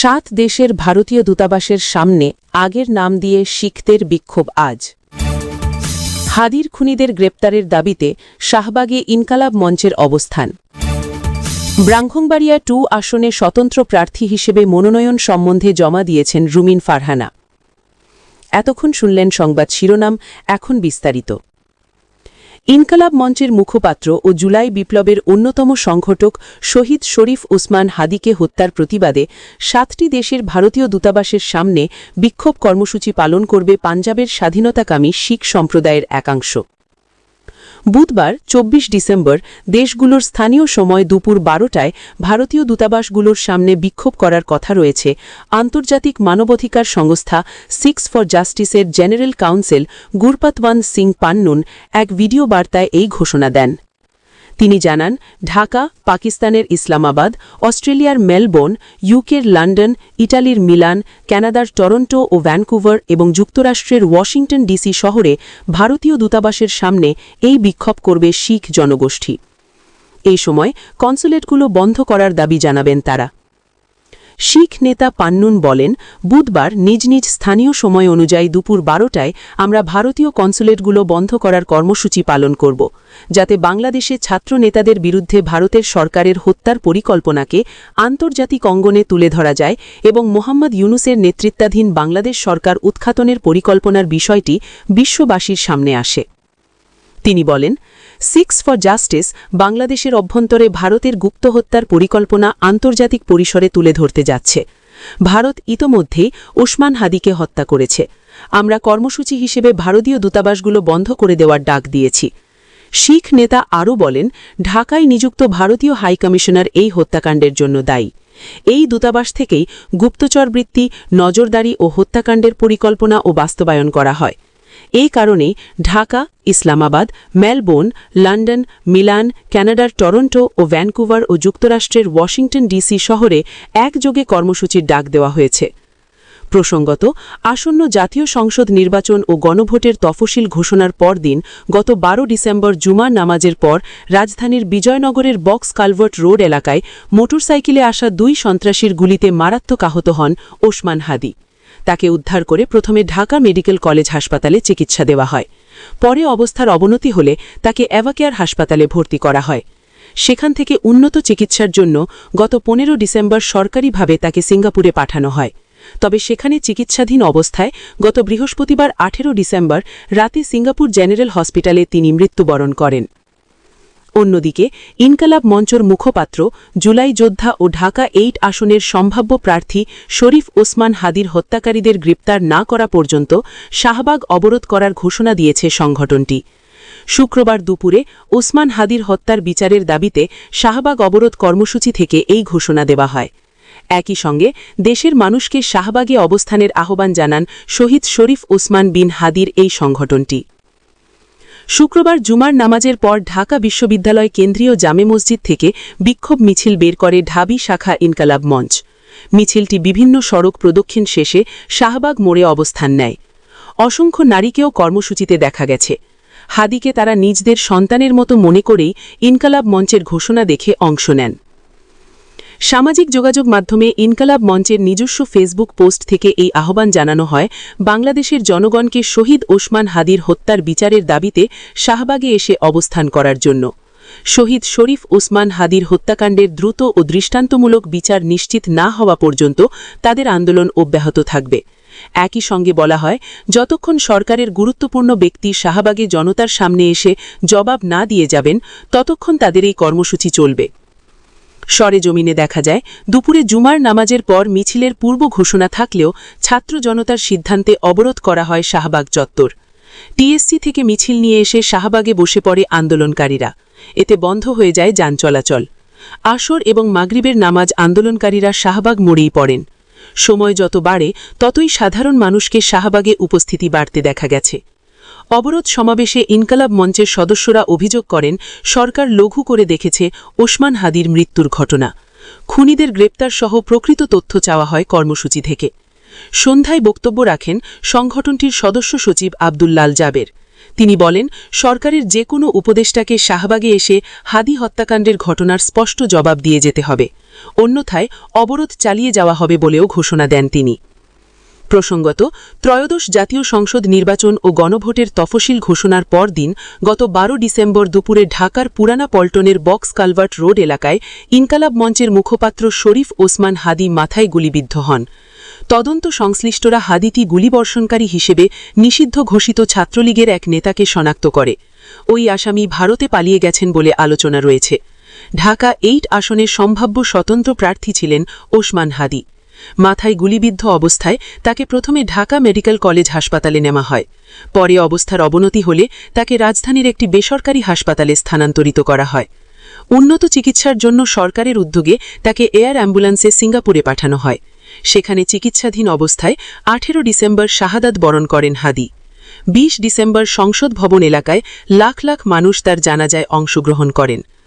সাত দেশের ভারতীয় দূতাবাসের সামনে আগের নাম দিয়ে শিখদের বিক্ষোভ আজ। হাদির খুনিদের গ্রেপ্তারের দাবিতে শাহবাগে ইনকালাব মঞ্চের অবস্থান। ব্রাহ্মণবাড়িয়া টু আসনে স্বতন্ত্র প্রার্থী হিসেবে মনোনয়ন সম্বন্ধে জমা দিয়েছেন রুমিন ফারহানা। এতক্ষণ শুনলেন সংবাদ শিরোনাম, এখন বিস্তারিত। ইনকালাব মঞ্চের মুখপাত্র ও জুলাই বিপ্লবের অন্যতম সংগঠক শহীদ শরীফ উসমান হাদিকে হত্যার প্রতিবাদে সাতটি দেশের ভারতীয় দূতাবাসের সামনে বিক্ষোভ কর্মসূচি পালন করবে পাঞ্জাবের স্বাধীনতাকামী শিখ সম্প্রদায়ের একাংশ। বুধবার ২৪ ডিসেম্বর, দেশগুলোর স্থানীয় সময় দুপুর বারোটায় ভারতীয় দূতাবাসগুলোর সামনে বিক্ষোভ করার কথা রয়েছে। আন্তর্জাতিক মানবাধিকার সংস্থা সিক্স ফর জাস্টিসের জেনারেল কাউন্সিল গুরপাতওয়ান সিং পান্নুন এক ভিডিও বার্তায় এই ঘোষণা দেন। তিনি জানান, ঢাকা, পাকিস্তানের ইসলামাবাদ, অস্ট্রেলিয়ার মেলবোর্ন, ইউকের লন্ডন, ইটালির মিলান ক্যানাডার টরন্টো ও ভ্যানকুভার এবং যুক্তরাষ্ট্রের ওয়াশিংটন ডিসি শহরে ভারতীয় দূতাবাসের সামনে এই বিক্ষোভ করবে শিখ জনগোষ্ঠী। এই সময় কনসুলেটগুলো বন্ধ করার দাবি জানাবেন তারা। শিখ নেতা পান্নুন বলেন, বুধবার নিজ নিজ স্থানীয় সময় অনুযায়ী দুপুর বারোটায় আমরা ভারতীয় কনসুলেটগুলো বন্ধ করার কর্মসূচি পালন করব, যাতে বাংলাদেশে ছাত্র নেতাদের বিরুদ্ধে ভারতের সরকারের হত্যার পরিকল্পনাকে আন্তর্জাতিক অঙ্গনে তুলে ধরা যায় এবং মোহাম্মদ ইউনুসের নেতৃত্বাধীন বাংলাদেশ সরকার উৎখাতনের পরিকল্পনার বিষয়টি বিশ্ববাসীর সামনে আসে। তিনি বলেন সিক্স ফর জাস্টিস বাংলাদেশের অভ্যন্তরে ভারতের গুপ্ত হত্যার পরিকল্পনা আন্তর্জাতিক পরিসরে তুলে ধরতে যাচ্ছে। ভারত ইতোমধ্যেই ওসমান হাদিকে হত্যা করেছে। আমরা কর্মসূচি হিসেবে ভারতীয় দূতাবাসগুলো বন্ধ করে দেওয়ার ডাক দিয়েছি। শিখ নেতা আরও বলেন, ঢাকায় নিযুক্ত ভারতীয় হাইকমিশনার এই হত্যাকাণ্ডের জন্য দায়ী। এই দূতাবাস থেকেই গুপ্তচরবৃত্তি, নজরদারি ও হত্যাকাণ্ডের পরিকল্পনা ও বাস্তবায়ন করা হয়। এই কারণেই Dhaka, Islamabad, Melbourne, London, Milan কানাডার টরন্টো ও ভ্যানকুভার ও যুক্তরাষ্ট্রের ওয়াশিংটন ডিসি শহরে একযোগে কর্মসূচির ডাক দেওয়া হয়েছে। প্রসঙ্গত, আসন্ন জাতীয় সংসদ নির্বাচন ও গণভোটের তফসিল ঘোষণার পরদিন গত বারো ডিসেম্বর জুমা নামাজের পর রাজধানীর বিজয়নগরের বক্স কালভার্ট রোড এলাকায় মোটরসাইকেলে আসা দুই সন্ত্রাসীর গুলিতে মারাত্মক আহত হন ওসমান হাদি। তাকে উদ্ধার করে প্রথমে ঢাকা মেডিকেল কলেজ হাসপাতালে চিকিৎসা দেওয়া হয়। পরে অবস্থার অবনতি হলে তাকে অ্যাভাকেয়ার হাসপাতালে ভর্তি করা হয়। সেখান থেকে উন্নত চিকিৎসার জন্য গত পনেরো ডিসেম্বর সরকারিভাবে তাকে সিঙ্গাপুরে পাঠানো হয়। তবে সেখানে চিকিৎসাধীন অবস্থায় গত বৃহস্পতিবার আঠেরো ডিসেম্বর রাতে সিঙ্গাপুর জেনারেল হসপিটালে তিনি মৃত্যুবরণ করেন। অন্যদিকে, ইনকালাব মঞ্চর মুখপাত্র, জুলাই যোদ্ধা ও ঢাকা এইট আসনের সম্ভাব্য প্রার্থী শরীফ ওসমান হাদির হত্যাকারীদের গ্রেপ্তার না করা পর্যন্ত শাহবাগ অবরোধ করার ঘোষণা দিয়েছে সংগঠনটি। শুক্রবার দুপুরে ওসমান হাদির হত্যার বিচারের দাবিতে শাহবাগ অবরোধ কর্মসূচি থেকে এই ঘোষণা দেওয়া হয়। একই সঙ্গে দেশের মানুষকে শাহবাগে অবস্থানের আহ্বান জানান শহীদ শরীফ ওসমান বিন হাদির এই সংগঠনটি। শুক্রবার জুমার নামাজের পর ঢাকা বিশ্ববিদ্যালয় কেন্দ্রীয় জামে মসজিদ থেকে বিক্ষোভ মিছিল বের করে ঢাবি শাখা ইনকালাব মঞ্চ। মিছিলটি বিভিন্ন সড়ক প্রদক্ষিণ শেষে শাহবাগ মোড়ে অবস্থান নেয়। অসংখ্য নারীকেও কর্মসূচিতে দেখা গেছে। হাদিকে তারা নিজদের সন্তানের মতো মনে করেই ইনকালাব মঞ্চের ঘোষণা দেখে অংশ নেন। সামাজিক যোগাযোগ মাধ্যমে ইনকালাব মঞ্চের নিজস্ব ফেসবুক পোস্ট থেকে এই আহ্বান জানানো হয়, বাংলাদেশের জনগণকে শহীদ ওসমান হাদির হত্যার বিচারের দাবিতে শাহবাগে এসে অবস্থান করার জন্য। শহীদ শরীফ ওসমান হাদির হত্যাকাণ্ডের দ্রুত ও দৃষ্টান্তমূলক বিচার নিশ্চিত না হওয়া পর্যন্ত তাদের আন্দোলন অব্যাহত থাকবে। একই সঙ্গে বলা হয়, যতক্ষণ সরকারের গুরুত্বপূর্ণ ব্যক্তি শাহবাগে জনতার সামনে এসে জবাব না দিয়ে যাবেন, ততক্ষণ তাদের এই কর্মসূচি চলবে। সরেজমিনে দেখা যায়, দুপুরে জুমার নামাজের পর মিছিলের পূর্ব ঘোষণা থাকলেও ছাত্র জনতার সিদ্ধান্তে অবরোধ করা হয় শাহবাগ চত্বর। টিএসসি থেকে মিছিল নিয়ে এসে শাহবাগে বসে পড়ে আন্দোলনকারীরা। এতে বন্ধ হয়ে যায় যান চলাচল। আসর এবং মাগরিবের নামাজ আন্দোলনকারীরা শাহবাগ মোড়েই পড়েন। সময় যত বাড়ে, ততই সাধারণ মানুষকে শাহবাগে উপস্থিতি বাড়তে দেখা গেছে। অবরোধ সমাবেশে ইনকালাব মঞ্চের সদস্যরা অভিযোগ করেন, সরকার লঘু করে দেখেছে ওসমান হাদির মৃত্যুর ঘটনা। খুনিদের গ্রেপ্তার সহ প্রকৃত তথ্য চাওয়া হয় কর্মসূচি থেকে। সন্ধ্যায় বক্তব্য রাখেন সংগঠনটির সদস্য সচিব আবদুল্লাল জাবের। তিনি বলেন, সরকারের যে কোনো উপদেষ্টাকে শাহবাগে এসে হাদি হত্যাকাণ্ডের ঘটনার স্পষ্ট জবাব দিয়ে যেতে হবে। অন্যথায় অবরোধ চালিয়ে যাওয়া হবে বলেও ঘোষণা দেন তিনি। প্রসঙ্গত, ত্রয়োদশ জাতীয় সংসদ নির্বাচন ও গণভোটের তফসিল ঘোষণার পরদিন গত বারো ডিসেম্বর দুপুরে ঢাকার পুরানা পল্টনের বক্স কালভার্ট রোড এলাকায় ইনকালাব মঞ্চের মুখপাত্র শরীফ ওসমান হাদি মাথায় গুলিবিদ্ধ হন। তদন্ত সংশ্লিষ্টরা হাদিতি গুলিবর্ষণকারী হিসেবে নিষিদ্ধ ঘোষিত ছাত্রলীগের এক নেতাকে শনাক্ত করে। ওই আসামি ভারতে পালিয়ে গেছেন বলে আলোচনা রয়েছে। ঢাকা এইট আসনের সম্ভাব্য স্বতন্ত্র প্রার্থী ছিলেন ওসমান হাদি। মাথায় গুলিবিদ্ধ অবস্থায় তাকে প্রথমে ঢাকা মেডিকেল কলেজ হাসপাতালে নেওয়া হয়। পরে অবস্থার অবনতি হলে তাকে রাজধানীর একটি বেসরকারি হাসপাতালে স্থানান্তরিত করা হয়। উন্নত চিকিৎসার জন্য সরকারের উদ্যোগে তাকে এয়ার অ্যাম্বুলেন্সে সিঙ্গাপুরে পাঠানো হয়। সেখানে চিকিৎসাধীন অবস্থায় আঠেরো ডিসেম্বর শাহাদাত বরণ করেন হাদি। ২০ ডিসেম্বর সংসদ ভবন এলাকায় লাখ লাখ মানুষ তার জানাজায় অংশগ্রহণ করেন।